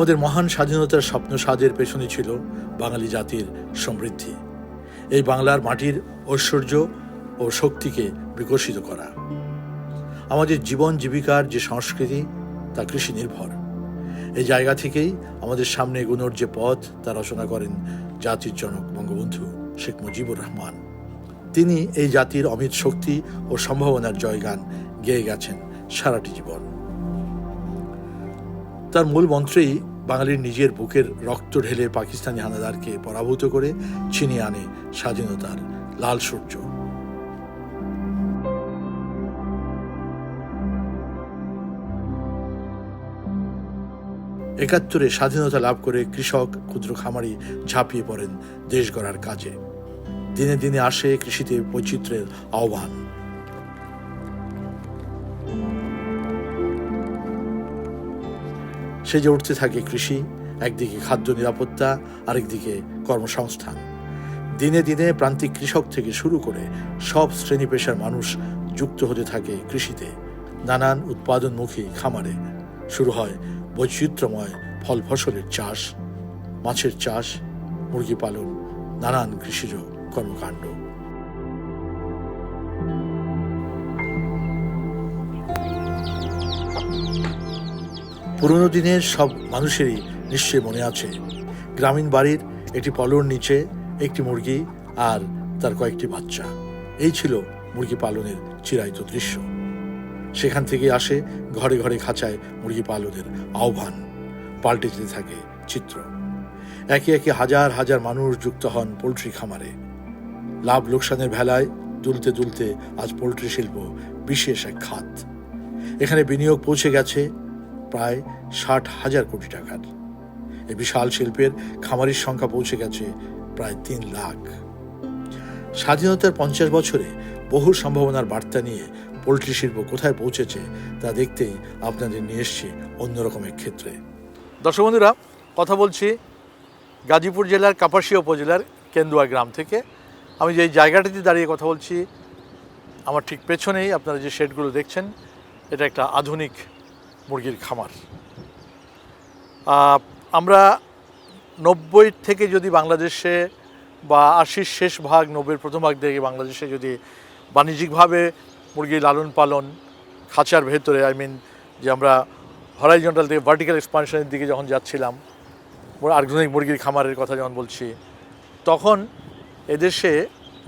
আমাদের মহান স্বাধীনতার স্বপ্ন সাজের পেছনে ছিল বাঙালি জাতির সমৃদ্ধি। এই বাংলার মাটির ঐশ্বর্য ও শক্তিকে বিকশিত করা। আমাদের জীবন জীবিকার যে সংস্কৃতি, তা কৃষি নির্ভর এই জায়গা থেকেই আমাদের সামনে এগোনোর যে পথ, তা রচনা করেন জাতির জনক বঙ্গবন্ধু শেখ মুজিবুর রহমান। তিনি এই জাতির অমিত শক্তি ও সম্ভাবনার জয়গান গেয়ে গেছেন সারাটি জীবন। তার মূল মন্ত্রেই বাঙালির নিজের বুকের রক্ত ঢেলে পাকিস্তানি হানাদারকে পরাভূত করে ছিনিয়ে আনে স্বাধীনতার লাল সূর্য। একাত্তরে স্বাধীনতা লাভ করে কৃষক ক্ষুদ্র খামারি ঝাঁপিয়ে পড়েন দেশ গড়ার কাজে। দিনে দিনে আসে কৃষিতে বৈচিত্র্যের আহ্বান। সেজে উঠতে থাকে কৃষি, একদিকে খাদ্য নিরাপত্তা, আরেকদিকে কর্মসংস্থান। দিনে দিনে প্রান্তিক কৃষক থেকে শুরু করে সব শ্রেণি পেশার মানুষ যুক্ত হতে থাকে কৃষিতে। নানান উৎপাদনমুখী খামারে। শুরু হয় বৈচিত্র্যময় ফল ফসলের চাষ, মাছের চাষ, মুরগি পালন, নানান কৃষিজ কর্মকাণ্ড। পুরনো দিনের সব মানুষেরই নিশ্চয়ই মনে আছে। গ্রামীণ বাড়ির একটি পলর নিচে একটি মুরগি আর তার কয়েকটি বাচ্চা। এই ছিল মুরগি পালনের চিরায়ত দৃশ্য। সেখান থেকে আসে ঘরে ঘরে খাঁচায় মুরগি পালনের আহ্বান। পাল্টে যেতে থাকে চিত্র। একে একে হাজার হাজার মানুষ যুক্ত হন পোলট্রি খামারে। লাভ লোকসানের ভেলায় দুলতে দুলতে আজ পোলট্রি শিল্প বিশেষ এক খাত। এখানে বিনিয়োগ পৌঁছে গেছে প্রায় ষাট হাজার কোটি টাকার। এই বিশাল শিল্পের খামারির সংখ্যা পৌঁছে গেছে প্রায় তিন লাখ। স্বাধীনতার পঞ্চাশ বছরে বহু সম্ভাবনার বার্তা নিয়ে পোলট্রি শিল্প কোথায় পৌঁছেছে তা দেখতেই আপনাদের নিয়ে এসছি অন্যরকম এক ক্ষেত্রে। দর্শক বন্ধুরা, কথা বলছি গাজীপুর জেলার কাপাসিয়া উপজেলার কেন্দুয়া গ্রাম থেকে। আমি যে জায়গাটিতে দাঁড়িয়ে কথা বলছি, আমার ঠিক পেছনেই আপনারা যে শেডগুলো দেখছেন, এটা একটা আধুনিক মুরগির খামার। আমরা নব্বই থেকে যদি বাংলাদেশে বা আশির শেষ ভাগ, নব্বইয়ের প্রথম ভাগ থেকে বাংলাদেশে যদি বাণিজ্যিকভাবে মুরগি লালন পালন খাঁচার ভেতরে আই মিন যে আমরা হরাইজন্টাল থেকে ভার্টিক্যাল এক্সপানশনের দিকে যখন যাচ্ছিলাম আধুনিক মুরগির খামারের কথা যখন বলছি, তখন এদেশে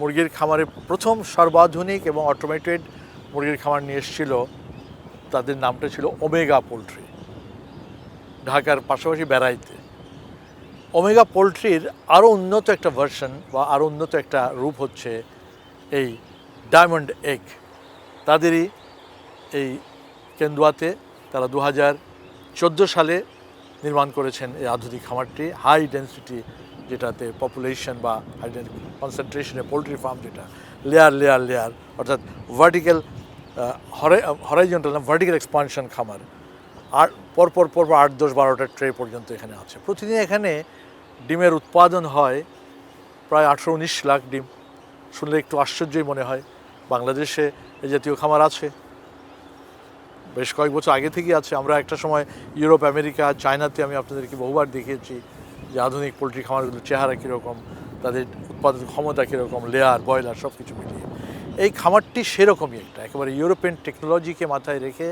মুরগির খামারে প্রথম সর্বাধুনিক এবং অটোমেটেড মুরগির খামার নিয়ে এসেছিল তাদের নামটা ছিল ওমেগা পোলট্রি, ঢাকার পাশাপাশি বেড়াইতে। ওমেগা পোলট্রির আরও উন্নত একটা ভার্সন বা আরও উন্নত একটা রূপ হচ্ছে এই ডায়মন্ড এগ তাদেরই এই কেন্দুয়াতে তারা দু হাজার চোদ্দ সালে নির্মাণ করেছেন এই আধুনিক খামারটি হাই ডেন্সিটি যেটাতে পপুলেশন বা কনসেন্ট্রেশনে পোলট্রি ফার্ম যেটা লেয়ার লেয়ার লেয়ার অর্থাৎ ভার্টিক্যাল হরাইজন্টাল না ভার্টিক্যাল এক্সপানশন খামার। আর পরপর পরপর আট দশ বারোটা ট্রে পর্যন্ত এখানে আছে। প্রতিদিন এখানে ডিমের উৎপাদন হয় প্রায় আঠেরো উনিশ লাখ ডিম। শুনলে একটু আশ্চর্যই মনে হয়। বাংলাদেশে এই জাতীয় খামার আছে। বেশ কয়েক বছর আগে থেকেই আছে। আমরা একটা সময় ইউরোপ, আমেরিকা, চায়নাতে আমি আপনাদেরকে বহুবার দেখিয়েছি যে আধুনিক পোলট্রি খামারগুলোর চেহারা কীরকম, তাদের উৎপাদন ক্ষমতা কীরকম লেয়ার ব্রয়লার সব কিছু মিলিয়ে। এই খামারটি সেরকমই একটা। একেবারে ইউরোপিয়ান টেকনোলজিকে মাথায় রেখে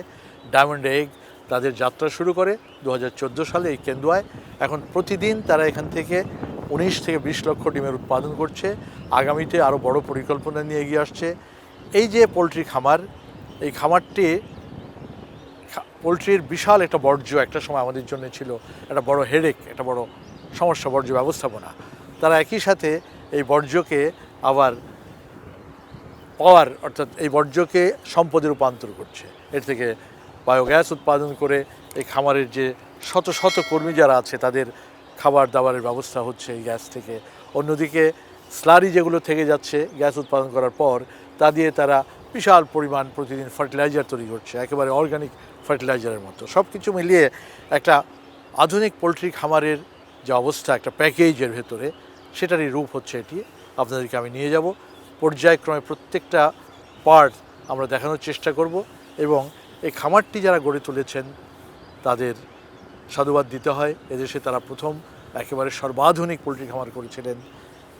ডায়মন্ড এগ তাদের যাত্রা শুরু করে দু হাজার চোদ্দ সালে এই কেন্দুয়ায়। এখন প্রতিদিন তারা এখান থেকে উনিশ থেকে বিশ লক্ষ ডিমের উৎপাদন করছে। আগামীতে আরও বড় পরিকল্পনা নিয়ে এগিয়ে আসছে। এই যে পোলট্রি খামার, এই খামারটি পোলট্রির বিশাল একটা বর্জ্য একটা সময় আমাদের জন্য ছিল। একটা বড় হেডেক একটা বড় সমস্যা বর্জ্য ব্যবস্থাপনা। তারা একই সাথে এই বর্জ্যকে আবার পাওয়ার, অর্থাৎ এই বর্জ্যকে সম্পদে রূপান্তর করছে। এর থেকে বায়োগ্যাস উৎপাদন করে এই খামারের যে শত শত কর্মী যারা আছে, তাদের খাবার দাবারের ব্যবস্থা হচ্ছে এই গ্যাস থেকে। অন্যদিকে স্লারি যেগুলো থেকে যাচ্ছে গ্যাস উৎপাদন করার পর, তা দিয়ে তারা বিশাল পরিমাণ প্রতিদিন ফার্টিলাইজার তৈরি করছে, একেবারে অর্গানিক ফার্টিলাইজারের মতো। সব কিছু মিলিয়ে একটা আধুনিক পোলট্রি খামারের যে অবস্থা, একটা প্যাকেজের ভেতরে, সেটারই রূপ হচ্ছে এটি। আপনাদেরকে আমি নিয়ে যাব। পর্যায়ক্রমে প্রত্যেকটা পার্ট আমরা দেখানোর চেষ্টা করব এবং এই খামারটি যারা গড়ে তুলেছেন, তাদের সাধুবাদ দিতে হয়। এদেশে তারা প্রথম একেবারে সর্বাধুনিক পোলট্রি খামার করেছিলেন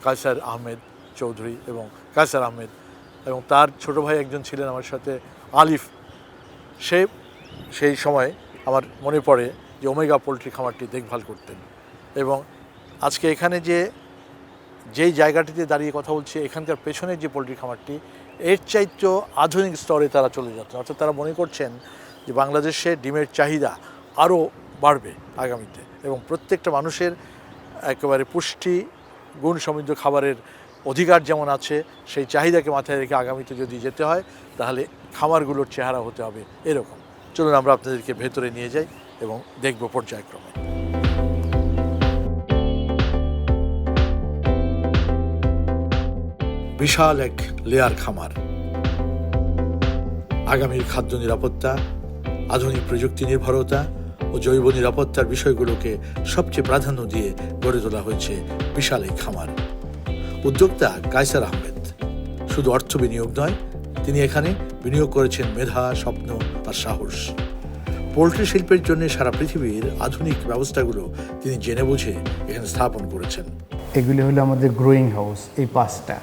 কায়সার আহমেদ চৌধুরী এবং কায়সার আহমেদ এবং তার ছোট ভাই একজন ছিলেন আমার সাথে আলিফ। সে, সেই সময় আমার মনে পড়ে যে ওমেগা পোলট্রি খামারটি দেখভাল করতেন এবং আজকে এখানে যে যেই জায়গাটিতে দাঁড়িয়ে কথা বলছি, এখানকার পেছনের যে পোলট্রি খামারটি, এর চাইতেও আধুনিক স্তরে তারা চলে যাচ্ছে। অর্থাৎ তারা মনে করছেন যে বাংলাদেশে ডিমের চাহিদা আরও বাড়বে আগামীতে এবং প্রত্যেকটা মানুষের একেবারে পুষ্টি, গুণ সমৃদ্ধ খাবারের অধিকার যেমন আছে, সেই চাহিদাকে মাথায় রেখে আগামীতে যদি যেতে হয়, তাহলে খামারগুলোর চেহারা হতে হবে এরকম। চলুন আমরা আপনাদেরকে ভেতরে নিয়ে যাই এবং দেখব পর্যায়ক্রমে। বিশাল এক লেয়ার খামার। আগামীর খাদ্য নিরাপত্তা, আধুনিক প্রযুক্তি নির্ভরতা ও জৈব নিরাপত্তার বিষয়গুলোকে সবচেয়ে প্রাধান্য দিয়ে গড়ে তোলা হয়েছে বিশাল এই খামার। উদ্যোক্তা কায়সার আহমেদ। শুধু অর্থ বিনিয়োগ নয়, তিনি এখানে বিনিয়োগ করেছেন মেধা, স্বপ্ন আর সাহস। পোলট্রি শিল্পের জন্য সারা পৃথিবীর আধুনিক ব্যবস্থাগুলো তিনি জেনে বুঝে এখানে স্থাপন করেছেন। এগুলি হলো আমাদের গ্রোয়িং হাউস এই পাঁচটা।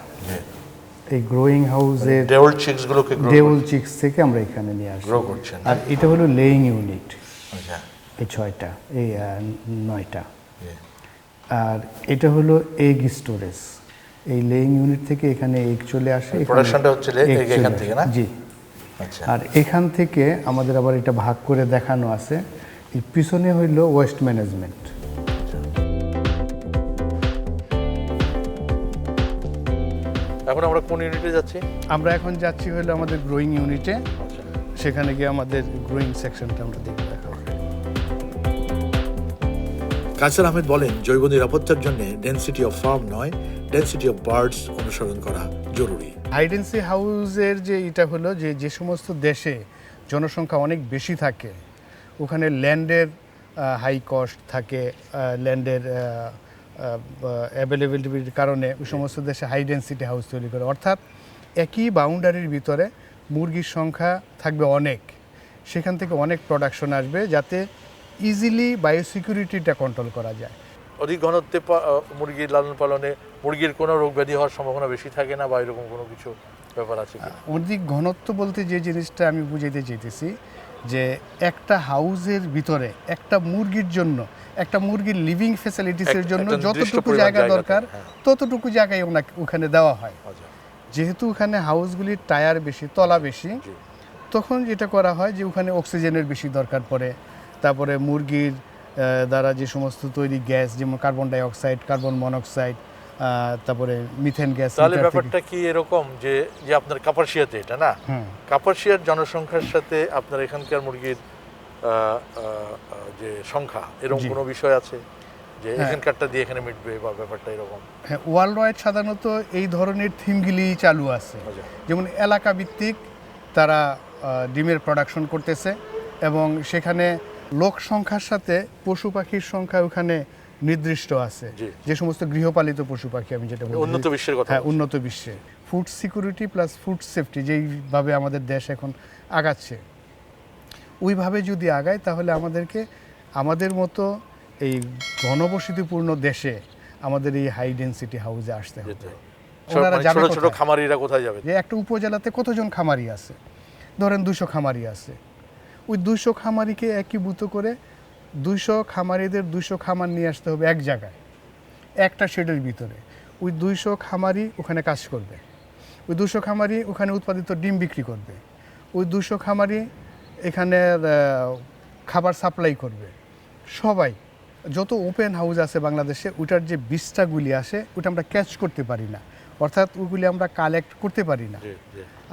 এই গ্রোয়িং হাউসের ডেউল চিক্সগুলোকে ডেউল চিক্স থেকে আমরা এখানে নিয়ে আসি গ্রো করছেন আর এটা হলো লেইং ইউনিট আচ্ছা। এই ছয়টা এই নয়টা। আর এটা হলো এগ স্টোরেজ এই লেইং ইউনিট থেকে এখানে এগ চলে আসে Productionটা হচ্ছে egg এখান থেকে না? জি। আচ্ছা। আর এখান থেকে আমাদের আবার এটা ভাগ করে দেখানো আছে। এই পিছনে হইল ওয়েস্ট ম্যানেজমেন্ট এখন আমরা কোন ইউনিটে যাচ্ছি? আমরা এখন যাচ্ছি হলো আমাদের গ্রোয়িং ইউনিটে সেখানে গিয়ে আমাদের গ্রোয়িং সেকশনটা আমরা দেখব কাসার আহমেদ বলেন জৈব নিরাপত্তার জন্য ডেন্সিটি অফ ফার্ম নয় ডেন্সিটি অফ বার্ডস অনুসরণ করা জরুরি। হাইডেন্সি হাউসের যে এটা হলো যে যে সমস্ত দেশে জনসংখ্যা অনেক বেশি থাকে ওখানে ল্যান্ডের হাই কস্ট থাকে ল্যান্ডের অ্যাভেলেবিলিটির কারণে ওই সমস্ত দেশে হাই ডেন্সিটি হাউস তৈরি করে। অর্থাৎ একই বাউন্ডারির ভিতরে মুরগির সংখ্যা থাকবে অনেক। সেখান থেকে অনেক প্রোডাকশন আসবে যাতে ইজিলি বায়োসিকিউরিটিটা কন্ট্রোল করা যায়। অধিক ঘনত্বে মুরগির লালন পালনে মুরগির কোনো রোগ ব্যাধি হওয়ার সম্ভাবনা বেশি থাকে না বা এরকম কোনো কিছু ব্যাপার আছে অধিক ঘনত্ব বলতে যে জিনিসটা আমি বুঝাইতে চাইতেছি যে একটা হাউসের ভিতরে একটা মুরগির জন্য একটা মুরগির লিভিং ফ্যাসিলিটিসের এক- জন্য যতটুকু জায়গা দরকার হ্যাঁ। ততটুকু জায়গায় ওনাকে ওখানে দেওয়া হয়। আচ্ছা। যেহেতু ওখানে হাউসগুলির টায়ার বেশি তলা বেশি তখন যেটা করা হয় যে ওখানে অক্সিজেনের বেশি দরকার পড়ে। তারপরে মুরগির দ্বারা যে সমস্ত তৈরি গ্যাস যেমন carbon dioxide carbon monoxide তারপরে মিথেন গ্যাস তাহলে ব্যাপারটা কি এরকম যে যে আপনার কাপারশিয়াতে এটা না? হুম। কাপারশিয়ার জনসংখ্যার সাথে আপনার এখানকার মুরগির যে সংখ্যা এরকম কোনো বিষয় আছে? যে হ্যাঁ। এখানকারটা দিয়ে এখানে মিটবে বা ব্যাপারটা এরকম? হ্যাঁ ওয়ার্ল্ড ওয়াইড সাধারণত এই ধরনের থিমগুলি চালু আছে। আচ্ছা। যেমন এলাকা ভিত্তিক তারা ডিমের প্রোডাকশন করতেছে এবং সেখানে লোক সংখ্যার সাথে পশু পাখির সংখ্যা ওখানে নির্দিষ্ট আছে। যে সমস্ত গৃহপালিত পশু পাখি আমি যেটা বলছি। উন্নত বিশ্বের কথা হ্যাঁ উন্নত বিশ্বে। Food security plus food safety যেইভাবে আমাদের দেশ এখন আগাচ্ছে। ওইভাবে যদি আগায় তাহলে আমাদেরকে আমাদের মতো এই ঘনবসতিপূর্ণ দেশে আমাদের এই হাই ডেন্সিটি হাউসে আসতে হবে। ওনারা মানে যাবে ছোট ছোট খামারিরা কোথায় যাবে? যে একটা উপজেলাতে কতজন খামারি আছে? ধরেন দুশো খামারি আছে। ওই দুশো খামারিকে একীভূত করে দুইশো খামারিদের দুশো খামার নিয়ে আসতে হবে এক জায়গায় একটা শেডের ভিতরে। ওই দুইশো খামারি ওখানে কাজ করবে। ওই দুশো খামারি ওখানে উৎপাদিত ডিম বিক্রি করবে। ওই দুশো খামারি এখানে খাবার সাপ্লাই করবে। সবাই যত ওপেন হাউস আছে বাংলাদেশে ওটার যে বিষ্ঠাগুলি আসে ওটা আমরা ক্যাচ করতে পারি না। অর্থাৎ ওগুলি আমরা কালেক্ট করতে পারি না।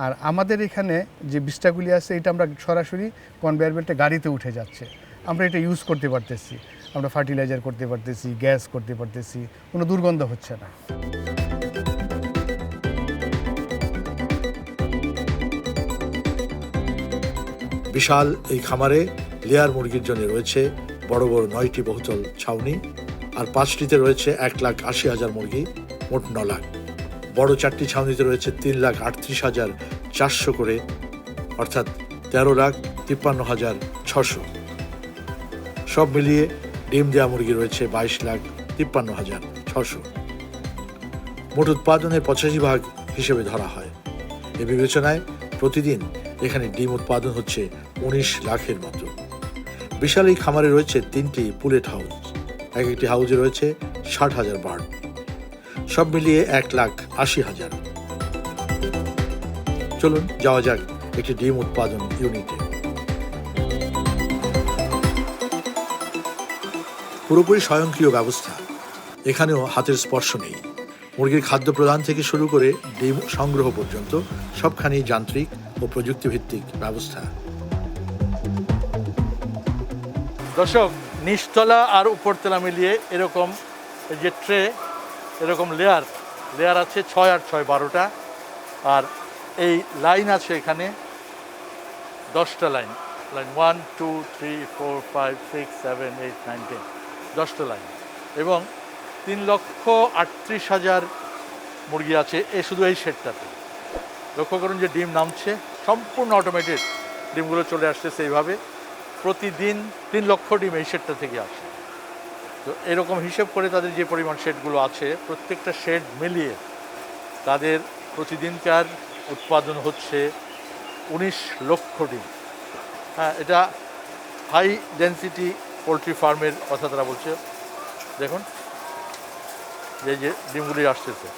আর আমাদের এখানে যে বিষ্ঠাগুলি আছে এটা আমরা সরাসরি কনভেয়ার বেল্টে গাড়িতে উঠে যাচ্ছে। আমরা এটা ইউজ করতে পারতেছি। আমরা ফার্টিলাইজার করতে পারতেছি গ্যাস করতে পারতেছি, কোনো দুর্গন্ধ হচ্ছে না। বিশাল এই খামারে লেয়ার মুরগির জন্য রয়েছে বড় বড় নয়টি বহুতল ছাউনি আর পাঁচটিতে রয়েছে এক লাখ আশি হাজার মুরগি, মোট ন লাখ। বড় চারটি ছাউনিতে রয়েছে তিন লাখ আটত্রিশ হাজার চারশো করে, অর্থাৎ তেরো লাখ তিপ্পান্ন হাজার ছশো। সব মিলিয়ে ডিম দেওয়া মুরগি রয়েছে বাইশ লাখ তিপ্পান্ন হাজার ছশো। মোট উৎপাদনের পঁচাশি ভাগ হিসেবে ধরা হয়। এ বিবেচনায় প্রতিদিন এখানে ডিম উৎপাদন হচ্ছে উনিশ লাখের মতো। বিশাল এই খামারে রয়েছে তিনটি পুলেট হাউস। এক একটি হাউসে রয়েছে ষাট হাজার বার্ড। সব মিলিয়ে এক লাখ আশি হাজার। চলুন, যাওয়া যাক একটি ডিম উৎপাদন ইউনিটে। পুরোপুরি স্বয়ংক্রিয় ব্যবস্থা। এখানেও হাতের স্পর্শ নেই। মুরগির খাদ্য প্রদান থেকে শুরু করে ডিম সংগ্রহ পর্যন্ত সবখানেই যান্ত্রিক ও প্রযুক্তিভিত্তিক ব্যবস্থা। দর্শক, নিচতলা আর উপরতলা মিলিয়ে এরকম যে ট্রে, এরকম লেয়ার লেয়ার আছে ছয় আর ছয় বারোটা। আর এই লাইন আছে এখানে দশটা line line one two three four five six seven eight nine ten দশটা লাইন। এবং তিন লক্ষ আটত্রিশ হাজার মুরগি আছে এ শুধু এই শেডটাতে লক্ষ্য করুন যে ডিম নামছে, সম্পূর্ণ অটোমেটেড ডিমগুলো চলে আসতেছে এইভাবে। প্রতিদিন তিন লক্ষ ডিম এই শেডটা থেকে আসে। তো এরকম হিসেব করে তাদের যে পরিমাণ শেডগুলো আছে, প্রত্যেকটা শেড মিলিয়ে তাদের প্রতিদিনকার উৎপাদন হচ্ছে উনিশ লক্ষ ডিম। হ্যাঁ এটা হাই ডেন্সিটি পোলট্রি ফার্মের কথা তারা বলছে। দেখুন, যে যে ডিমগুলি আসতেছে।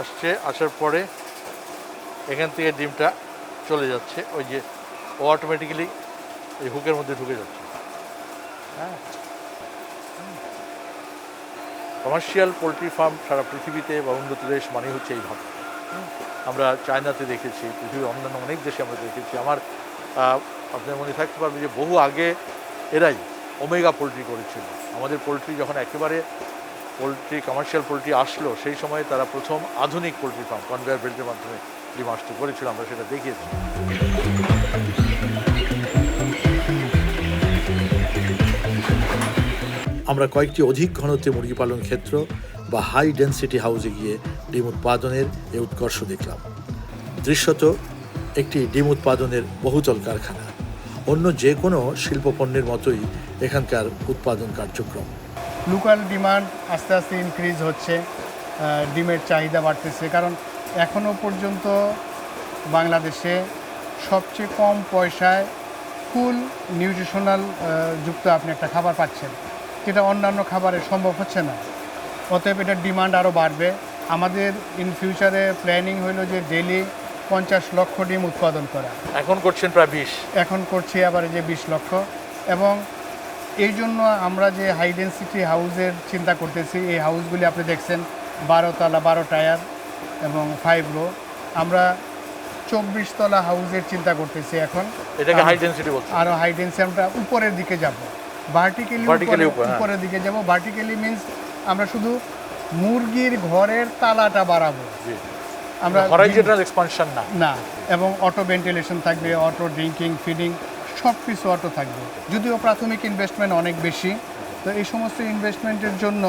আসছে, আসার পরে এখান থেকে ডিমটা চলে যাচ্ছে। ওই যে ও অটোমেটিক্যালি এই হুকের মধ্যে ঢুকে যাচ্ছে। হ্যাঁ। কমার্শিয়াল পোলট্রি ফার্ম সারা পৃথিবীতে বা উন্নত দেশ মানে হচ্ছে এইভাবে। আমরা চায়নাতে দেখেছি, পৃথিবীর অন্যান্য অনেক দেশে আমরা দেখেছি। আমার আপনার মনে থাকতে পারবে যে বহু আগে এরাই ওমেগা পোলট্রি করেছিল। আমাদের পোলট্রি যখন একেবারে পোলট্রি কমার্শিয়াল পোলট্রি আসলো, সেই সময়ে তারা প্রথম আধুনিক পোলট্রি ফার্ম কনভেয়ার বেল্টের মাধ্যমে ডিম আসতে করেছিল, আমরা সেটা দেখিয়েছি। আমরা কয়েকটি অধিক ঘনত্বে মুরগি পালন ক্ষেত্র বা হাই ডেন্সিটি হাউসে গিয়ে ডিম উৎপাদনের এই উৎকর্ষ দেখলাম। দৃশ্যত একটি ডিম উৎপাদনের বহুতল কারখানা। অন্য যে কোনো শিল্পপণ্যের মতোই এখানকার উৎপাদন কার্যক্রম। লোকাল ডিমান্ড আস্তে আস্তে ইনক্রিজ হচ্ছে ডিমের চাহিদা বাড়তেছে, কারণ এখনও পর্যন্ত বাংলাদেশে সবচেয়ে কম পয়সায় ফুল নিউট্রিশনাল যুক্ত আপনি একটা খাবার পাচ্ছেন, যেটা অন্যান্য খাবারে সম্ভব হচ্ছে না। অতএব এটার ডিমান্ড আরও বাড়বে। আমাদের ইন ফিউচারে প্ল্যানিং হলো যে ডেলি পঞ্চাশ লক্ষ ডিম উৎপাদন করা। এখন করছেন প্রায় বিশ। এখন করছি আবার যে বিশ লক্ষ। এবং এই জন্য আমরা যে হাই ডেন্সিটি হাউসের চিন্তা করতেছি এই হাউসগুলি আপনি দেখছেন বারো তলা বারো টায়ার এবং ফাইভ রো আমরা চব্বিশ তলা হাউসের চিন্তা করতেছি এখন। এটাকে হাই ডেন্সিটি বলছে আরও হাই ডেন্সিটি আমরা উপরের দিকে যাব। ভার্টিক্যালি। উপরের দিকে যাব। ভার্টিক্যালি মিন্স আমরা শুধু মুরগির ঘরের তালাটা বাড়াবো। আমরা হরাইজেন্টাল এক্সপানশন না। না এবং অটো ভেন্টিলেশন থাকবে অটো ড্রিঙ্কিং ফিডিং সব কিছু অটো থাকবে। যদিও প্রাথমিক ইনভেস্টমেন্ট অনেক বেশি তো এই সমস্ত ইনভেস্টমেন্টের জন্য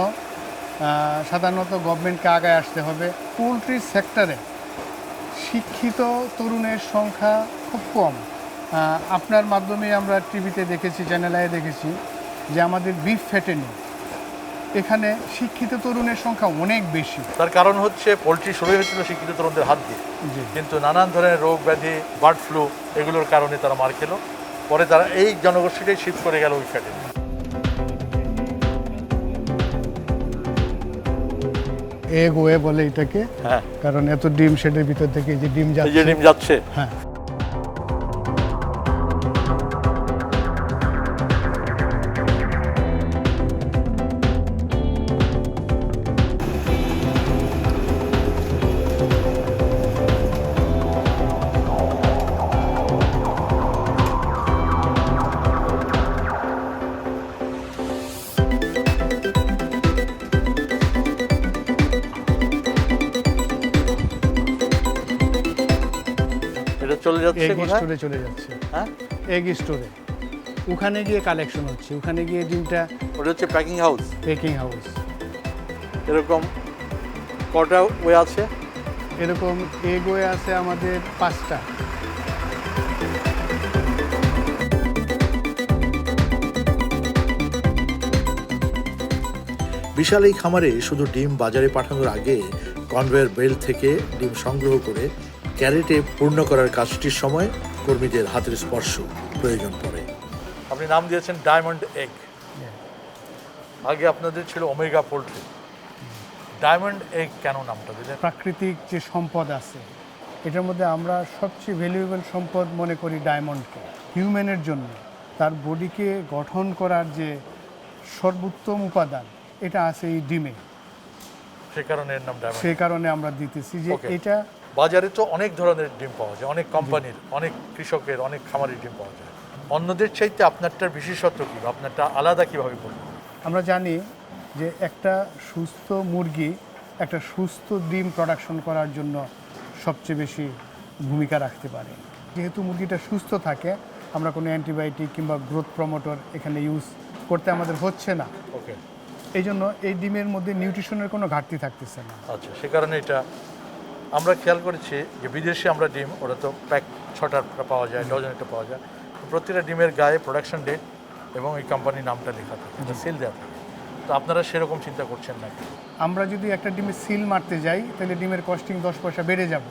সাধারণত গভর্নমেন্টকে আগায় আসতে হবে। পোলট্রি সেক্টরে শিক্ষিত তরুণের সংখ্যা খুব কম। আপনার মাধ্যমে আমরা টিভিতে দেখেছি চ্যানেলে দেখেছি যে আমাদের বিফ ফ্যাটেনি এখানে শিক্ষিত তরুণের সংখ্যা অনেক বেশি। তার কারণ হচ্ছে পোলট্রি শুরু হয়েছিল শিক্ষিত তরুণদের হাত দিয়ে। কিন্তু নানান ধরনের রোগ ব্যাধি বার্ড ফ্লু এগুলোর কারণে তারা মার খেলো। পরে তারা এই জনগোষ্ঠীটাই শিফট করে গেল ওই ফ্যাটে এগ ওয়ে বলে এটাকে। হ্যাঁ। কারণ এত ডিম শেডের ভিতর থেকে যে ডিম যাচ্ছে। ডিম যাচ্ছে। হ্যাঁ। চলে যাচ্ছে এগ স্টোরে চলে যাচ্ছে। হ্যাঁ? এগ স্টোরে ওখানে গিয়ে কালেকশন হচ্ছে। ওখানে গিয়ে ডিমটা ওটা হচ্ছে প্যাকিং হাউস প্যাকিং হাউস এরকম কটা ওয়ে আছে? এরকম এগ ওয়ে আছে আমাদের পাঁচটা। বিশাল এই খামারে শুধু ডিম বাজারে পাঠানোর আগে কনভেয়ার বেল্ট থেকে ডিম সংগ্রহ করে ক্যারেটে পূর্ণ করার কাজটির সময় কর্মীদের হাতের স্পর্শ প্রয়োজন পড়ে। আপনি নাম দিয়েছেন ডায়মন্ড এগ। আগে আপনাদের ছিল ওমেগা পোল্ট্রি। ডায়মন্ড এগ কেন নামটা দিলেন? প্রাকৃতিক যে সম্পদ আছে এটার মধ্যে আমরা সবচেয়ে ভ্যালুয়েবল সম্পদ মনে করি ডায়মন্ডকে। হিউম্যানের জন্য। তার বডিকে গঠন করার যে সর্বোত্তম উপাদান এটা আছে এই ডিমে। সে কারণে এর নাম ডায়মন্ড সেই কারণে আমরা দিতেছি যে এটা বাজারে তো অনেক ধরনের ডিম পাওয়া যায় অনেক কোম্পানির অনেক কৃষকের অনেক খামারের ডিম পাওয়া যায়। অন্যদের চাইতে আপনারটার বিশেষত্ব কি আপনারটা আলাদা কীভাবে বলব আমরা জানি যে একটা সুস্থ মুরগি একটা সুস্থ ডিম প্রোডাকশন করার জন্য সবচেয়ে বেশি ভূমিকা রাখতে পারে। যেহেতু মুরগিটা সুস্থ থাকে আমরা কোনো অ্যান্টিবায়োটিক কিংবা গ্রোথ প্রমোটর এখানে ইউজ করতে আমাদের হচ্ছে না। ওকে এই জন্য এই ডিমের মধ্যে নিউট্রিশনের কোনো ঘাটতি থাকতেছে না। আচ্ছা সে কারণে এটা আমরা খেয়াল করেছি যে বিদেশে আমরা ডিম ওরা তো প্যাক ছটার পাওয়া যায় ডজন একটা পাওয়া যায়। তো প্রতিটা ডিমের গায়ে প্রোডাকশন ডেট এবং এই কোম্পানির নামটা লেখা থাকে সেল দেওয়া থাকে। তো আপনারা সেরকম চিন্তা করছেন না আমরা যদি একটা ডিমে সিল মারতে যাই তাহলে ডিমের কস্টিং দশ পয়সা বেড়ে যাবে।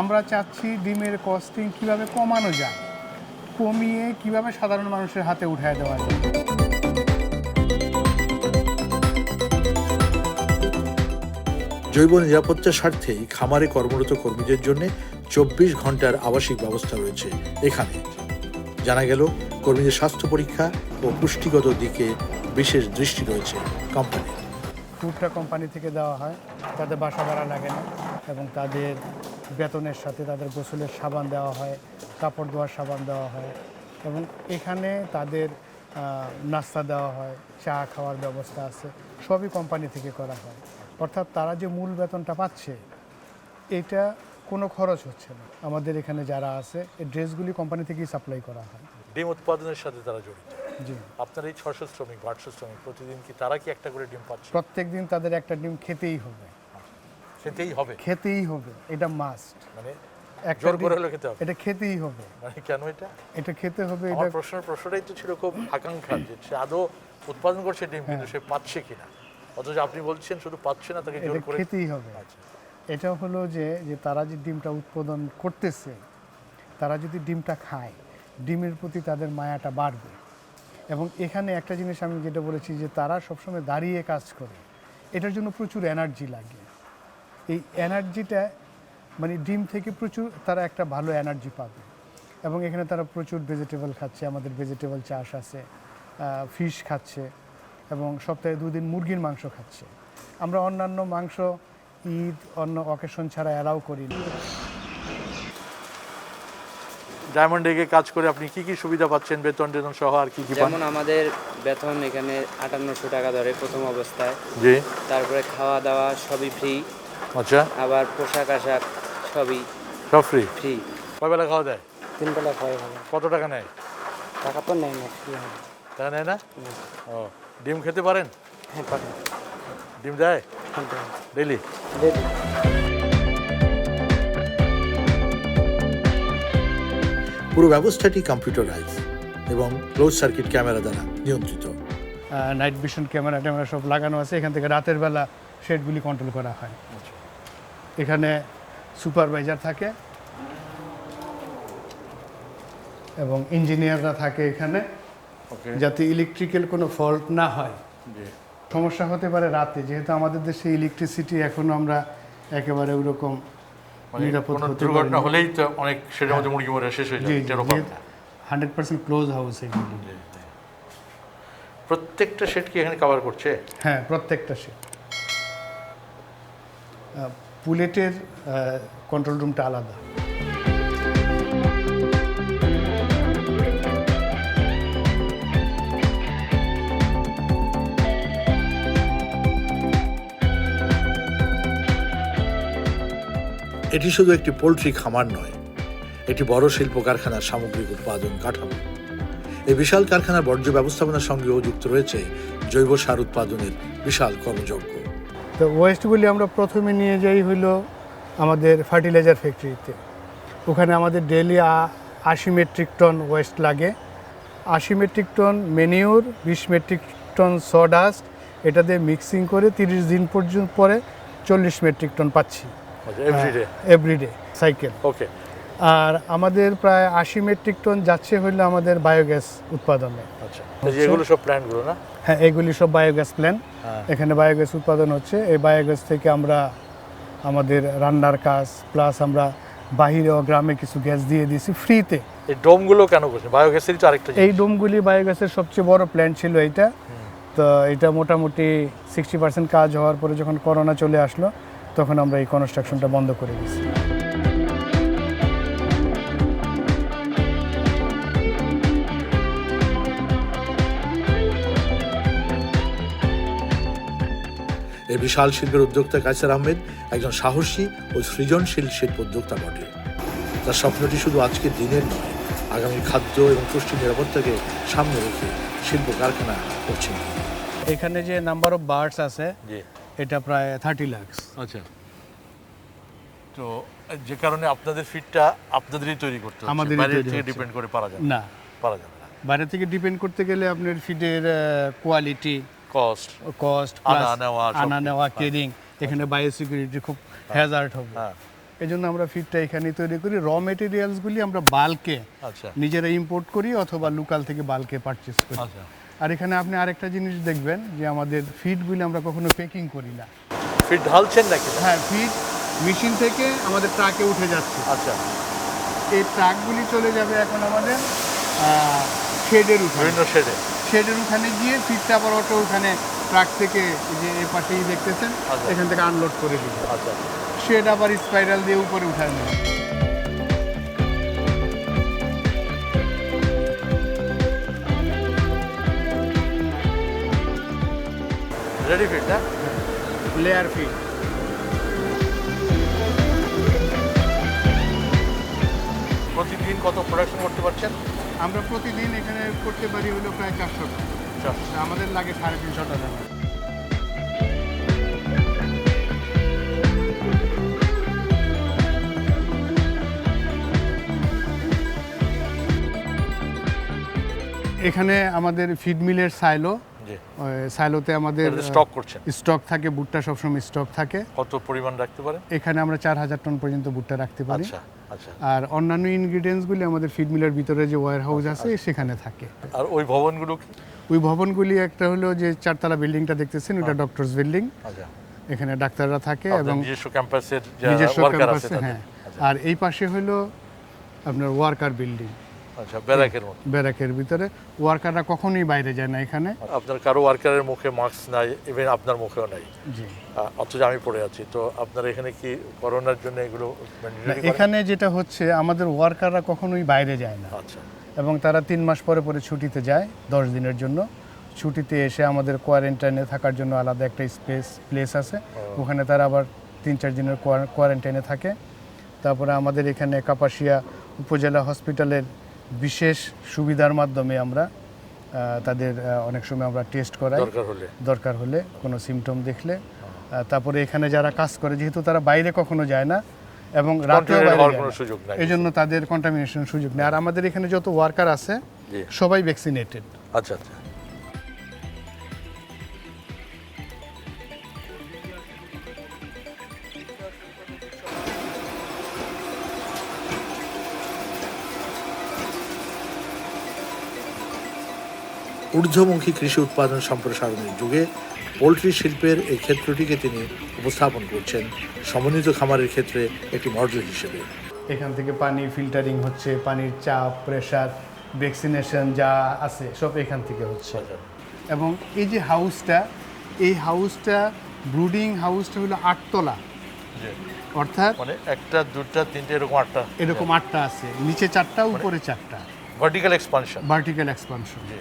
আমরা চাচ্ছি ডিমের কস্টিং কীভাবে কমানো যায় কমিয়ে কীভাবে সাধারণ মানুষের হাতে উঠায় দেওয়া যায়। জৈব নিরাপত্তার স্বার্থেই খামারে কর্মরত কর্মীদের জন্য চব্বিশ ঘণ্টার আবাসিক ব্যবস্থা রয়েছে এখানে। জানা গেল, কর্মীদের স্বাস্থ্য পরীক্ষা ও পুষ্টিগত দিকে বিশেষ দৃষ্টি রয়েছে কোম্পানি। ট্যুরটা কোম্পানি থেকে দেওয়া হয়, তাদের বাসা ভাড়া লাগে না এবং তাদের বেতনের সাথে তাদের গোসলের সাবান দেওয়া হয়, কাপড় ধোয়ার সাবান দেওয়া হয় এবং এখানে তাদের নাস্তা দেওয়া হয়, চা খাওয়ার ব্যবস্থা আছে, সবই কোম্পানি থেকে করা হয়। অর্থাৎ তারা যে মূল বেতনটা পাচ্ছে এটা কোনো খরচ হচ্ছে না। আমাদের এখানে যারা আছে এই ড্রেসগুলি কোম্পানি থেকেই সাপ্লাই করা হয়। ডিম উৎপাদনের সাথে তারা জড়িত। জি। আপনার এই ছশো শ্রমিক বা আটশো শ্রমিক প্রতিদিন কি তারা কি একটা করে ডিম পাচ্ছে? প্রত্যেক দিন তাদের একটা ডিম খেতেই হবে। খেতেই হবে? খেতেই হবে এটা মাস্ট মানে একটা জোর করে হলে খেতে হবে? এটা খেতেই হবে। মানে কেন এটা? এটা খেতে হবে এটা প্রশ্ন প্রশ্নটাই তো ছিল খুব আকাঙ্ক্ষা যে সে আদৌ উৎপাদন করছে ডিম কিন্তু হ্যাঁ। সে পাচ্ছে কিনা। অথচ আপনি বলছেন শুধু পাচ্ছে না তাকে জোর করে খেতেই হবে। আচ্ছা। এটা হলো যে যে তারা যে ডিমটা উৎপাদন করতেছে তারা যদি ডিমটা খায় ডিমের প্রতি তাদের মায়াটা বাড়বে। এবং এখানে একটা জিনিস আমি যেটা বলেছি যে তারা সবসময় দাঁড়িয়ে কাজ করে। এটার জন্য প্রচুর এনার্জি লাগে। এই এনার্জিটা মানে ডিম থেকে প্রচুর তারা একটা ভালো এনার্জি পাবে। এবং এখানে তারা প্রচুর ভেজিটেবল খাচ্ছে আমাদের ভেজিটেবল চাষ আছে ফিশ খাচ্ছে। এবং সপ্তাহে দুদিন মুরগির মাংস খাচ্ছে। আমরা অন্যান্য মাংস ঈদ অন্য অকেশন ছাড়া অ্যালাউ করি না। ডায়মন্ড এগে কাজ করে আপনি কি কি সুবিধা পাচ্ছেন বেতন টেতন সহ আর কি কি পান? যেমন আমাদের বেতন এখানে আটান্নশো টাকা ধরে প্রথম অবস্থায়। জি। তারপরে খাওয়া দাওয়া সবই ফ্রি আচ্ছা। আবার পোশাক আশাক সবই সব ফ্রি ফ্রি কয় বেলা খাওয়া দেয়? তিন বেলা খাওয়া ভালো কত টাকা নেয়? টাকা তো নেয় না টাকা নেয় না। ও। ডিম খেতে পারেন? হ্যাঁ পারি ডিম দেয়? ডেলি পুরো ব্যবস্থাটি কম্পিউটারাইজ এবং ক্লোজ সার্কিট ক্যামেরা দ্বারা নিয়ন্ত্রিত। নাইট ভিশন ক্যামেরা ট্যামেরা সব লাগানো আছে। এখান থেকে রাতের বেলা শেডগুলি কন্ট্রোল করা হয়। এখানে সুপারভাইজার থাকে এবং ইঞ্জিনিয়াররা থাকে এখানে। যাতে ইলেকট্রিক্যাল কোনো ফল্ট না হয়। সমস্যা হতে পারে রাতে যেহেতু আমাদের দেশে ইলেকট্রিসিটি এখনও আমরা একেবারে ওরকম মানে নিরাপদ দুর্ঘটনা হলেই তো অনেক সেটার মধ্যে মুরগি মরে শেষ হয়ে যায়। হান্ড্রেড পার্সেন্ট ক্লোজ হাউস এগুলি প্রত্যেকটা কি এখানে কভার করছে? হ্যাঁ প্রত্যেকটা সে পুলেটের কন্ট্রোল রুমটা আলাদা। এটি শুধু একটি পোলট্রি খামার নয়, এটি বড় শিল্প কারখানার সামগ্রিক উৎপাদন কাঠামো। এই বিশাল কারখানার বর্জ্য ব্যবস্থাপনার সঙ্গেও যুক্ত রয়েছে জৈব সার উৎপাদনের বিশাল কর্মযজ্ঞ। তো ওয়েস্টগুলি আমরা প্রথমে নিয়ে যাই হইল আমাদের ফার্টিলাইজার ফ্যাক্টরিতে ওখানে আমাদের ডেলি আশি মেট্রিক টন ওয়েস্ট লাগে। আশি মেট্রিক টন মেনিউর বিশ মেট্রিক টন সডাস্ট এটা দিয়ে মিক্সিং করে তিরিশ দিন পর্যন্ত পরে চল্লিশ মেট্রিক টন পাচ্ছি। এভরিডে এভরিডে সাইকেল ওকে আর আমাদের প্রায় আশি মেট্রিক টন যাচ্ছে হইল আমাদের বায়োগ্যাস উৎপাদনে। আচ্ছা এগুলো সব প্ল্যান্টগুলো না? হ্যাঁ এগুলি সব বায়োগ্যাস প্ল্যান্ট হ্যাঁ। এখানে বায়োগ্যাস উৎপাদন হচ্ছে। এই বায়োগ্যাস থেকে আমরা আমাদের রান্নার কাজ প্লাস আমরা বাহিরেও গ্রামে কিছু গ্যাস দিয়ে দিয়েছি ফ্রিতে এই ডোমগুলো কেন করছেন? বায়োগ্যাসেরই তো আরেকটা এই ডোমগুলি বায়োগ্যাসের সবচেয়ে বড় প্ল্যান্ট ছিল এইটা। তো এটা মোটামুটি সিক্সটি পার্সেন্ট কাজ হওয়ার পরে যখন করোনা চলে আসলো তখন আমরা এই কনস্ট্রাকশনটা বন্ধ করে দিয়েছি এই বিশাল শিল্পের উদ্যোক্তা কাইসার আহমেদ একজন সাহসী ও সৃজনশীল শিল্প উদ্যোক্তা বটে। তার স্বপ্নটি শুধু আজকের দিনের নয় আগামী খাদ্য এবং পুষ্টি নিরাপত্তাকে সামনে রেখে শিল্প কারখানা করছেন এখানে যে নাম্বার অফ বার্ডস আছে জি। এটা প্রায় থার্টি লাখস আচ্ছা। তো যে কারণে আপনাদের ফিটটা আপনাদেরই তৈরি করতে হচ্ছে। থেকে ডিপেন্ড করে পারা যাবে না। পারা যাবে না। বাইরে থেকে ডিপেন্ড করতে গেলে আপনার ফিডের কোয়ালিটি কস্ট কস্ট আনা নেওয়া আনা নেওয়া কেরিং এখানে বায়োসিকিউরিটি খুব হ্যাজার্ড হবে। হ্যাঁ। এই জন্য আমরা ফিডটা এখানে তৈরি করি। র মেটেরিয়ালসগুলি আমরা বাল্কে আচ্ছা। নিজেরা ইম্পোর্ট করি অথবা লোকাল থেকে বাল্কে পারচেস করি। আচ্ছা। আর এখানে আপনি আরেকটা জিনিস দেখবেন যে আমাদের ফিডগুলি আমরা কখনো প্যাকিং করি না। ফিট ঢালছেন নাকি? হ্যাঁ ফিড মেশিন থেকে আমাদের ট্রাকে উঠে যাচ্ছে। আচ্ছা। এই ট্রাকগুলি চলে যাবে এখন আমাদের শেডের উঠানে। বিভিন্ন শেডে শেডের ওখানে গিয়ে ফিডটা আবার অটো ওখানে ট্রাক থেকে যে এ পাশেই দেখতেছেন আচ্ছা। এখান থেকে আনলোড করে দিবে। আচ্ছা। শেড আবার স্পাইরাল দিয়ে উপরে উঠায় নেবে রেডি ফিট না লেয়ার ফিড প্রতিদিন কত প্রোডাকশন করতে পারছেন? আমরা প্রতিদিন এখানে করতে পারি হলো প্রায় চারশো চারশো। আমাদের লাগে সাড়ে তিনশো টাকা। এখানে আমাদের ফিড মিলের সাইলো সাইলোতে আমাদের স্টক করছেন। স্টক থাকে ভুট্টা সবসময় স্টক থাকে। কত পরিমাণ রাখতে পারেন এখানে আমরা চার হাজার টন পর্যন্ত ভুট্টা রাখতে পারি। আচ্ছা আচ্ছা। আর অন্যান্য ইনগ্রিডিয়েন্টসগুলি আমাদের ফিড মিলের ভিতরে যে ওয়ার হাউস আছে সেখানে থাকে। আর ওই ভবনগুলো ওই ভবনগুলি একটা হলো যে চারতলা বিল্ডিংটা দেখতেছেন ওটা ডক্টরস বিল্ডিং আচ্ছা। এখানে ডাক্তাররা থাকে এবং এবং নিজস্ব ক্যাম্পাসের নিজস্ব ক্যাম্পাসে হ্যাঁ। আর এই পাশে হলো আপনার ওয়ার্কার বিল্ডিং আচ্ছা ব্যারাকের মতো। ব্যারাকের ভিতরে। ওয়ার্কাররা কখনোই বাইরে যায় না এখানে। আপনার কারও ওয়ার্কারের মুখে মাস্ক নাই ইভেন আপনার মুখেও নাই। জি। অথচ আমি পড়ে আছি। তো আপনার এখানে কি করোনার জন্য এগুলো না, mandatory করেন? এখানে যেটা হচ্ছে আমাদের ওয়ার্কাররা কখনোই বাইরে যায় না। আচ্ছা। এবং তারা তিন মাস পরে পরে ছুটিতে যায় দশ দিনের জন্য। ছুটিতে এসে আমাদের কোয়ারেন্টাইনে থাকার জন্য আলাদা একটা স্পেস প্লেস আছে। ওখানে তারা আবার তিন চার দিনের কোয়ারেন্টাইনে থাকে। তারপরে আমাদের এখানে কাপাসিয়া উপজেলা হসপিটালের বিশেষ সুবিধার মাধ্যমে আমরা তাদের অনেক সময় আমরা টেস্ট করাই। দরকার হলে। দরকার হলে কোনো সিমটম দেখলে। তারপরে এখানে যারা কাজ করে যেহেতু তারা বাইরে কখনো যায় না এবং রাতেও। সুযোগ এই জন্য তাদের কন্টামিনেশন সুযোগ নেই। আর আমাদের এখানে যত ওয়ার্কার আছে সবাই ভ্যাকসিনেটেড আচ্ছা আচ্ছা। ঊর্ধ্বমুখী কৃষি উৎপাদন সম্প্রসারণের যুগে পোলট্রি শিল্পের এই ক্ষেত্রটিকে তিনি উপস্থাপন করছেন সমন্বিত খামারের ক্ষেত্রে একটি মডেল হিসেবে। এখান থেকে পানি ফিল্টারিং হচ্ছে পানির চাপ প্রেশার ভ্যাকসিনেশন যা আছে সব এখান থেকে হচ্ছে। এবং এই যে হাউসটা এই হাউসটা ব্রুডিং হাউসটা হলো আটতলা। অর্থাৎ মানে একটা দুটা তিনটে এরকম আটটা। এরকম আটটা আছে। নিচে চারটা উপরে চারটা। ভার্টিক্যাল এক্সপানশন ভার্টিক্যাল এক্সপানশন জি।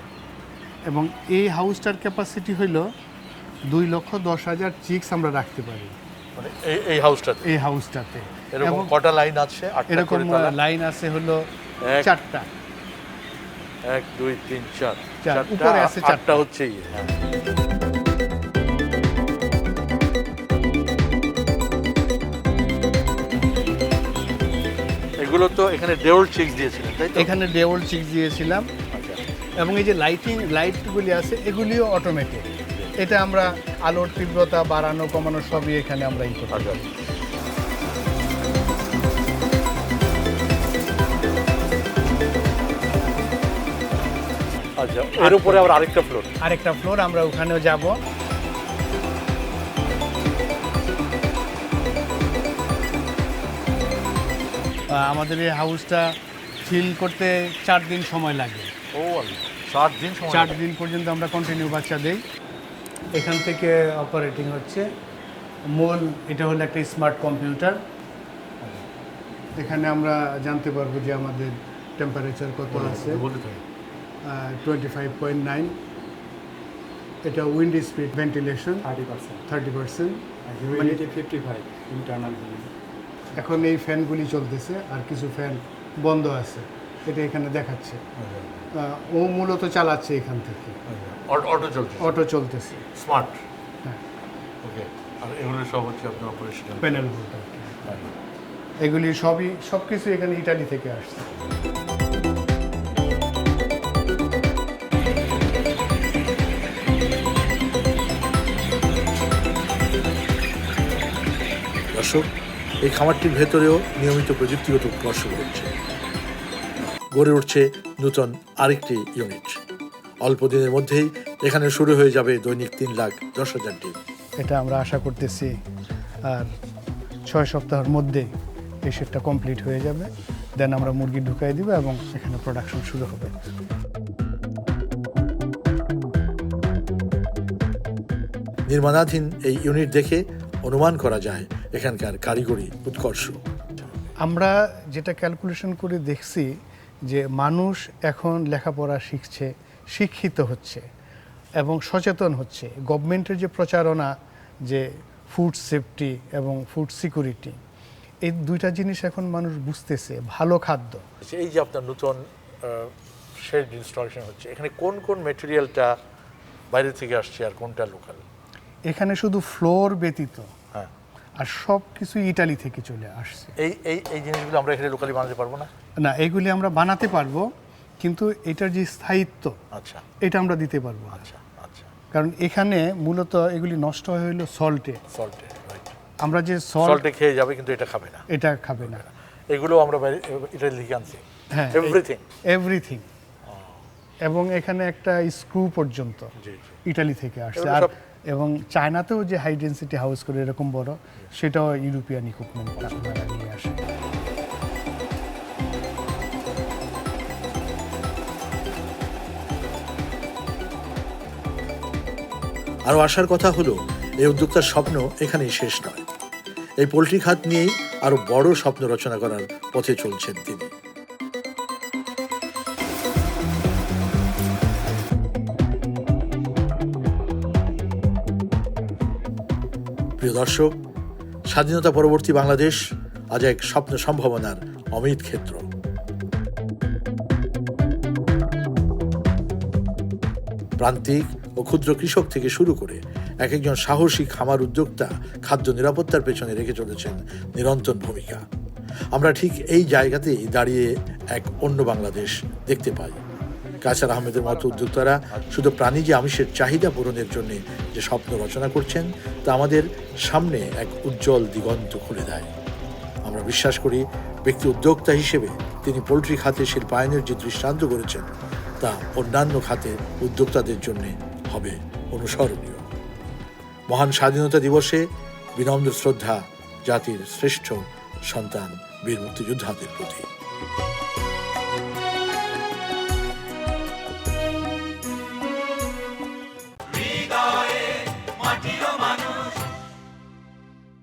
এবং এই হাউসটার ক্যাপাসিটি হইল দুই লক্ষ দশ হাজার চিক্স আমরা রাখতে পারি। মানে এই এই হাউসটাতে? এই হাউসটাতে। এরকম কটা লাইন আছে? এরকম লাইন আছে হলো চারটা। এক দুই তিন চার। উপরে আছে চারটা। হচ্ছে হ্যাঁ। এগুলো তো এখানে দেওল চিক্স দিয়েছিলেন তাই এখানে ডেওল চিক্স দিয়েছিলাম। এবং এই যে লাইটিং লাইটগুলি আছে এগুলিও অটোমেটিক এটা আমরা আলোর তীব্রতা বাড়ানো কমানো সবই এখানে আমরা ই করতে পারি। আচ্ছা এর উপরে আবার আরেকটা ফ্লোর আরেকটা ফ্লোর আমরা ওখানেও যাব। আমাদের এই হাউসটা ফিল করতে চার দিন সময় লাগে। ও চার দিন চার দিন পর্যন্ত আমরা কন্টিনিউ বাচ্চা দেই। এখান থেকে অপারেটিং হচ্ছে। মূল এটা হলো একটা স্মার্ট কম্পিউটার এখানে আমরা জানতে পারব যে আমাদের টেম্পারেচার কত আছে। টোয়েন্টি ফাইভ পয়েন্ট নাইন এটা wind speed ventilation thirty percent thirty percent fifty five internal এখন এই ফ্যানগুলি চলতেছে আর কিছু ফ্যান বন্ধ আছে। এটা এখানে দেখাচ্ছে। ও মূলত চালাচ্ছে এখান থেকে। অটো চলছে। অটো চলতেছে। স্মার্ট। হ্যাঁ। ওকে আর এগুলো সব হচ্ছে আপনার অপারেশনাল প্যানেল বোর্ড এগুলি সবই সব কিছু এখানে ইটালি থেকে আসছে। দর্শক এই খামারটির ভেতরেও নিয়মিত প্রযুক্তিগত উৎকর্ষ ঘটছে গড়ে উঠছে নূতন আরেকটি ইউনিট অল্প দিনের মধ্যেই এখানে শুরু হয়ে যাবে দৈনিক তিন লাখ দশ হাজার ডিম। এটা আমরা আশা করতেছি আর ছয় সপ্তাহের মধ্যে এই সেটটা কমপ্লিট হয়ে যাবে। দেন আমরা মুরগি ঢুকাই দিব এবং এখানে প্রোডাকশন শুরু হবে। নির্মাণাধীন এই ইউনিট দেখে অনুমান করা যায় এখানকার কারিগরি উৎকর্ষ। আমরা যেটা ক্যালকুলেশন করে দেখছি যে মানুষ এখন লেখাপড়া শিখছে শিক্ষিত হচ্ছে এবং সচেতন হচ্ছে। গভর্নমেন্টের যে প্রচারণা যে ফুড সেফটি এবং ফুড সিকিউরিটি এই দুইটা জিনিস এখন মানুষ বুঝতেছে ভালো খাদ্য। আচ্ছা, এই যে আপনার নতুন শেড ইনস্টলেশন হচ্ছে এখানে কোন কোন মেটেরিয়ালটা বাইরে থেকে আসছে আর কোনটা লোকাল এখানে শুধু ফ্লোর ব্যতীত। হ্যাঁ। আর সব কিছু ইটালি থেকে চলে আসছে। এই এই এই জিনিসগুলো আমরা এখানে লোকালি বানাতে পারব না? না এগুলি আমরা বানাতে পারব কিন্তু এটার যে স্থায়িত্ব আচ্ছা। এটা আমরা দিতে পারব আচ্ছা আচ্ছা। কারণ এখানে মূলত এগুলি নষ্ট হয়ে হলো সল্টে। সল্টে রাইট আমরা যে সল্ট সল্টে খেয়ে যাবে কিন্তু এটা খাবে না। এটা খাবে না। এগুলো আমরা এটা লিখে আনছি হ্যাঁ এভরিথিং এভরিথিং এবং এখানে একটা স্ক্রু পর্যন্ত ইটালি থেকে আসছে। আর এবং চায়নাতেও যে হাই ডেন্সিটি হাউস করে এরকম বড় সেটাও ইউরোপিয়ান ইকুইপমেন্ট নিয়ে আসে। আরও আসার কথা হলো, এই উদ্যোক্তার স্বপ্ন এখানেই শেষ নয়। এই পোলট্রি খাত নিয়েই আরও বড় স্বপ্ন রচনা করার পথে চলছেন তিনি। প্রিয় দর্শক, স্বাধীনতা পরবর্তী বাংলাদেশ আজ এক স্বপ্ন সম্ভাবনার অমিত ক্ষেত্র। প্রান্তিক ও ক্ষুদ্র কৃষক থেকে শুরু করে এক একজন সাহসী খামার উদ্যোক্তা খাদ্য নিরাপত্তার পেছনে রেখে চলেছেন নিরন্তর ভূমিকা। আমরা ঠিক এই জায়গাতেই দাঁড়িয়ে এক অন্য বাংলাদেশ দেখতে পাই। কাসার আহমেদের মতো উদ্যোক্তারা শুধু প্রাণী যে আমিষের চাহিদা পূরণের জন্য যে স্বপ্ন রচনা করছেন, তা আমাদের সামনে এক উজ্জ্বল দিগন্ত খুলে দেয়। আমরা বিশ্বাস করি ব্যক্তি উদ্যোক্তা হিসেবে তিনি পোলট্রি খাতে শিল্পায়নের যে দৃষ্টান্ত করেছেন, তা অন্যান্য খাতের উদ্যোক্তাদের জন্য হবে অনুসরণীয়। মহান স্বাধীনতা দিবসে বিনম্র শ্রদ্ধা জাতির শ্রেষ্ঠ সন্তান বীর মুক্তিযোদ্ধাদের প্রতি।